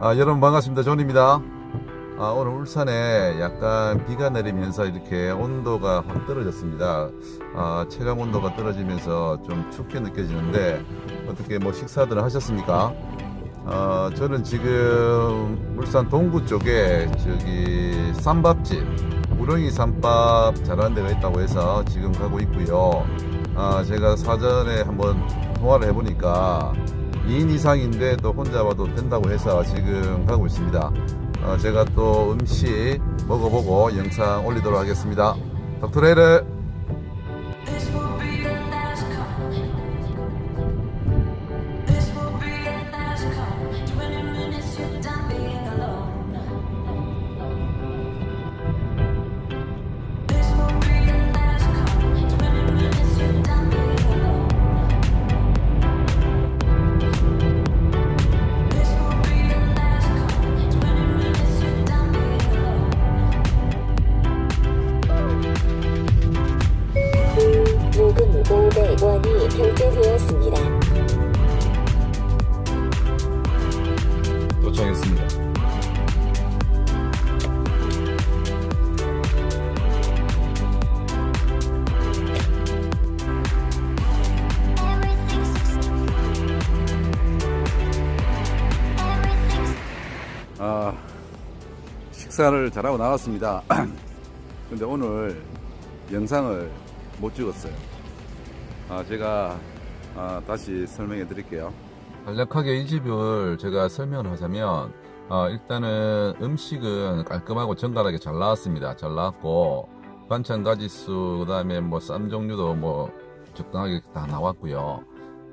아, 여러분 반갑습니다. 존입니다. 아, 오늘 울산에 약간 비가 내리면서 이렇게 온도가 확 떨어졌습니다. 아, 체감 온도가 떨어지면서 좀 춥게 느껴지는데 어떻게 뭐 식사들은 하셨습니까? 어, 저는 지금 울산 동구 쪽에 저기 쌈밥집 우렁이 쌈밥 잘하는 데가 있다고 해서 지금 가고 있고요. 아, 제가 사전에 한번 통화를 해보니까 2인 이상인데 또 혼자 와도 된다고 해서 지금 가고 있습니다. 어, 제가 또 음식 먹어보고 영상 올리도록 하겠습니다. 닥터레이를 500원이 결제되었습니다. 도착했습니다. 아, 식사를 잘하고 나왔습니다. 근데 오늘 영상을 못 찍었어요. 아, 제가 아, 다시 설명해 드릴게요. 간략하게 이 집을 제가 설명을 하자면 아, 일단은 음식은 깔끔하고 정갈하게 잘 나왔습니다. 잘 나왔고 반찬 가지수 그다음에 뭐 쌈 종류도 뭐 적당하게 다 나왔고요.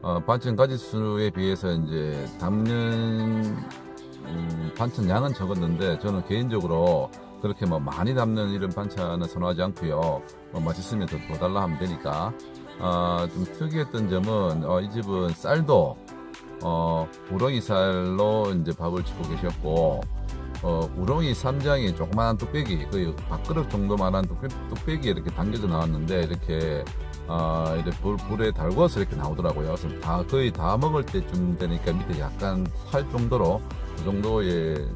어, 반찬 가지수에 비해서 이제 담는 음, 반찬 양은 적었는데 저는 개인적으로 그렇게 뭐 많이 담는 이런 반찬은 선호하지 않고요. 뭐 맛있으면 더, 더 달라 하면 되니까. 아, 좀 특이했던 점은 어, 이 집은 쌀도 어, 우렁이 쌀로 이제 밥을 짓고 계셨고 어, 우렁이 쌈장이 조그마한 뚝배기, 그 밥그릇 정도만한 뚝배, 뚝배기에 이렇게 담겨져 나왔는데 이렇게 아, 이제 불, 불에 달궈서 이렇게 나오더라고요. 그래서 다 거의 다 먹을 때쯤 되니까 밑에 약간 살 정도로 그 정도의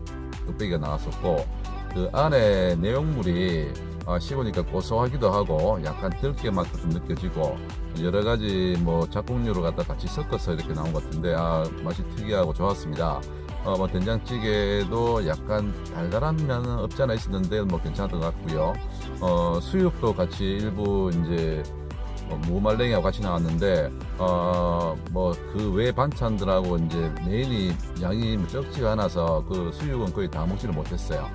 뚝배기가 나왔었고 그 안에 내용물이 아, 씹으니까 고소하기도 하고 약간 들깨 맛도 좀 느껴지고 여러 가지 뭐 작곡류를 갖다 같이 섞어서 이렇게 나온 것 같은데 아, 맛이 특이하고 좋았습니다. 어, 뭐 된장찌개도 약간 달달한 면은 없지 않아 있었는데 뭐 괜찮았던 것 같고요. 어, 수육도 같이 일부 이제 어, 무말랭이하고 같이 나왔는데 어, 뭐그 외 반찬들하고 이제 메인이 양이 뭐 적지가 않아서 그 수육은 거의 다 먹지를 못했어요.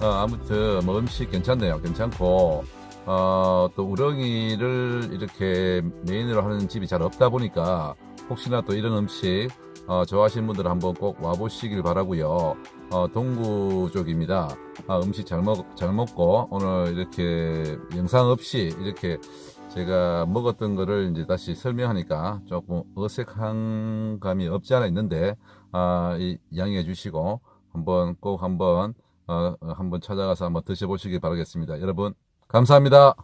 어, 아무튼 뭐 음식 괜찮네요. 괜찮고 어, 또 우렁이를 이렇게 메인으로 하는 집이 잘 없다 보니까 혹시나 또 이런 음식 어, 좋아하시는 분들은 한번 꼭 와보시길 바라고요. 어, 동구 쪽입니다. 아, 음식 잘 먹, 잘 먹고 오늘 이렇게 영상 없이 이렇게 제가 먹었던 거를 이제 다시 설명하니까 조금 어색한 감이 없지 않아 있는데 아, 이, 양해해 주시고 한번 꼭 한번 어, 어, 한번 찾아가서 한번 드셔보시기 바라겠습니다. 여러분 감사합니다.